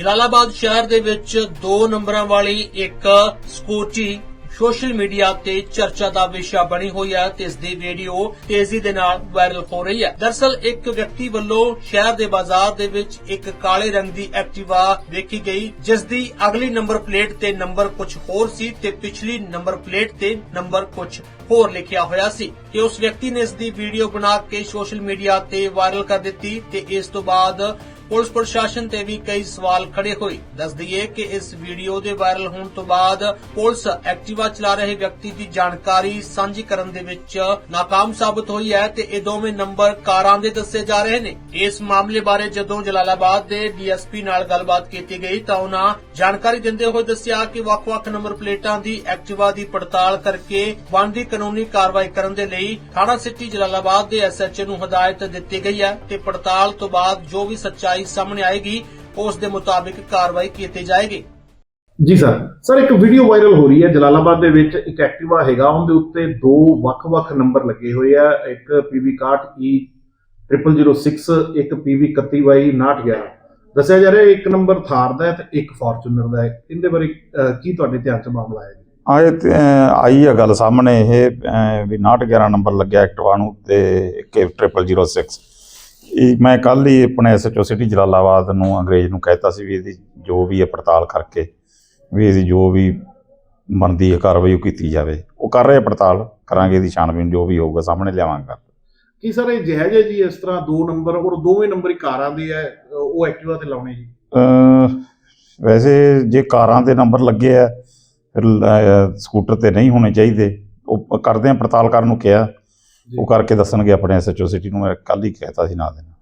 ਜਲਾਲਾਬਾਦ ਸ਼ਹਿਰ ਦੇ ਵਿੱਚ ਦੋ ਨੰਬਰਾਂ ਵਾਲੀ ਇੱਕ ਸਕੂਟੀ ਸੋਸ਼ਲ ਮੀਡੀਆ ਤੇ ਚਰਚਾ ਦਾ ਵਿਸ਼ਾ ਬਣੀ ਹੋਈ ਹੈ ਤੇ ਇਸ ਦੀ ਵੀਡੀਓ ਤੇਜ਼ੀ ਦੇ ਨਾਲ ਵਾਇਰਲ ਹੋ ਰਹੀ ਹੈ। ਦਰਸਲ ਇੱਕ ਵਿਅਕਤੀ ਵੱਲੋਂ ਸ਼ਹਿਰ ਦੇ ਬਾਜ਼ਾਰ ਦੇ ਵਿੱਚ ਇੱਕ ਕਾਲੇ ਰੰਗ ਦੀ ਐਕਟਿਵਾ ਵੇਖੀ ਗਈ, ਜਿਸ ਦੀ ਅਗਲੀ ਨੰਬਰ ਪਲੇਟ ਤੇ ਨੰਬਰ ਕੁਝ ਹੋਰ ਸੀ ਤੇ ਪਿਛਲੀ ਨੰਬਰ ਪਲੇਟ ਤੇ ਨੰਬਰ ਕੁਝ ਹੋਰ ਲਿਖਿਆ ਹੋਇਆ ਸੀ। ਤੇ ਉਸ ਵਿਅਕਤੀ ਨੇ ਇਸ ਦੀ ਵੀਡੀਓ ਬਣਾ ਕੇ ਸੋਸ਼ਲ ਮੀਡੀਆ ਤੇ ਵਾਇਰਲ ਕਰ ਦਿੱਤੀ ਤੇ ਇਸ ਤੋਂ ਬਾਅਦ ਪੁਲਿਸ ਪ੍ਰਸ਼ਾਸਨ ਤੇ ਵੀ ਕਈ ਸਵਾਲ ਖੜੇ ਹੋਏ। ਦੱਸ ਦਈਏ ਕਿ ਇਸ ਵੀਡੀਓ ਦੇ ਵਾਇਰਲ ਹੋਣ ਤੋਂ ਬਾਅਦ ਪੁਲਿਸ ਐਕਟਿਵਾ ਚਲਾ ਰਹੇ ਵਿਅਕਤੀ ਦੀ ਜਾਣਕਾਰੀ ਸਾਂਝੀ ਕਰਨ ਦੇ ਵਿੱਚ ਨਾਕਾਮ ਸਾਬਤ ਹੋਈ ਹੈ ਤੇ ਇਹ ਦੋਵੇਂ ਨੰਬਰ ਕਾਰਾਂ ਦੇ ਦੱਸੇ ਜਾ ਰਹੇ ਨੇ। ਇਸ ਮਾਮਲੇ ਬਾਰੇ ਜਦੋਂ ਜਲਾਲਾਬਾਦ ਦੇ ਡੀਐਸਪੀ ਨਾਲ ਗੱਲਬਾਤ ਕੀਤੀ ਗਈ ਤਾਂ ਉਹਨਾਂ ਜਾਣਕਾਰੀ ਦਿੰਦੇ ਹੋਏ ਦੱਸਿਆ ਕਿ ਵੱਖ-ਵੱਖ ਨੰਬਰ ਪਲੇਟਾਂ ਦੀ ਐਕਟਿਵਾ ਦੀ ਪੜਤਾਲ ਕਰਕੇ ਬਣਦੀ ਕਾਨੂੰਨੀ ਕਾਰਵਾਈ ਕਰਨ ਦੇ ਲਈ ਥਾਣਾ ਸਿਟੀ ਜਲਾਲਾਬਾਦ ਦੇ ਐਸਐਚਓ ਨੂੰ ਹਦਾਇਤ ਦਿੱਤੀ ਗਈ ਹੈ ਤੇ ਪੜਤਾਲ ਤੋਂ ਬਾਅਦ ਜੋ ਵੀ ਸੱਚਾਈ ਸਾਹਮਣੇ ਆਏਗੀ ਉਸ ਦੇ ਮੁਤਾਬਿਕ ਕਾਰਵਾਈ ਕੀਤੀ ਜਾਏਗੀ। ਜੀ ਸਰ ਸਰ ਇੱਕ ਵੀਡੀਓ ਵਾਇਰਲ ਹੋ ਰਹੀ ਹੈ ਜਲਾਲਾਬਾਦ ਦੇ ਵਿੱਚ ਇੱਕ ਐਕਟਿਵਾ ਹੈਗਾ ਉਹਦੇ ਉੱਤੇ ਦੋ ਵੱਖ-ਵੱਖ ਨੰਬਰ ਲੱਗੇ ਹੋਏ ਆ ਇੱਕ PV61E 0006 ਇੱਕ PV31Y 911 ਦੱਸਿਆ ਜਾ ਰਿਹਾ ਇੱਕ ਨੰਬਰ ਥਾਰ ਦਾ ਹੈ ਤੇ ਇੱਕ ਫੋਰਚੂਨਰ ਦਾ ਹੈ। ਇਹਦੇ ਬਾਰੇ ਕੀ ਤੁਹਾਡੇ ਧਿਆਨ 'ਚ ਮਾਮਲਾ ਹੈ ਜੀ? ਆਏ ਆਈ ਆ ਗੱਲ ਸਾਹਮਣੇ ਇਹ ਵੀ 911 ਨੰਬਰ ਲੱਗਿਆ ਐਕਟਿਵਾ ਨੂੰ ਤੇ ਇੱਕ 0006 ਇਹ ਮੈਂ ਕੱਲ ਹੀ ਆਪਣੇ ਐਸਐਚਓ ਸਿਟੀ ਜਲਾਲਾਬਾਦ ਨੂੰ ਅੰਗਰੇਜ਼ ਨੂੰ ਕਹਿਤਾ ਸੀ ਵੀ ਇਹਦੀ ਜੋ ਵੀ ਹੈ ਪੜਤਾਲ ਕਰਕੇ ਵੀ ਇਹਦੀ ਜੋ ਵੀ ਬਣਦੀ ਹੈ ਕਾਰਵਾਈ ਉਹ ਕੀਤੀ ਜਾਵੇ। ਉਹ ਕਰ ਰਹੇ ਪੜਤਾਲ ਕਰਾਂਗੇ ਇਹਦੀ ਛਾਣਬੀਨ ਜੋ ਵੀ ਹੋਊਗਾ ਸਾਹਮਣੇ ਲਿਆਵਾਂਗਾ। ਕੀ ਸਰ ਇਹ ਜਾਇਜ਼ ਹੈ ਜੀ ਇਸ ਤਰ੍ਹਾਂ ਦੋ ਨੰਬਰ ਔਰ ਦੋਵੇਂ ਨੰਬਰ ਹੀ ਕਾਰਾਂ ਦੇ ਹੈ ਉਹ ਐਕਟਿਵਾ ਤੇ ਲਾਉਣੇ ਜੀ? ਵੈਸੇ ਜੇ ਕਾਰਾਂ ਦੇ ਨੰਬਰ ਲੱਗੇ ਆ ਫਿਰ ਸਕੂਟਰ ਤੇ ਨਹੀਂ ਹੋਣੇ ਚਾਹੀਦੇ। ਉਹ ਕਰਦੇ ਆ ਪੜਤਾਲ ਕਰਨ ਨੂੰ ਕਿਹਾ। ਉਹ ਕਰਕੇ ਦੱਸਣਗੇ ਆਪਣੇ ਐਸਐਚਓ ਸਿਟੀ ਨੂੰ ਮੈਂ ਕੱਲ ਹੀ ਕਹਿਤਾ ਸੀ ਨਾ ਦੇਣਾ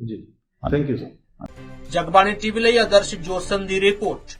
ਜੀ। Thank you sir Jagbani TV ਲਈ ਆਦਰਸ਼ ਜੋਸਨ ਦੀ ਰਿਪੋਰਟ।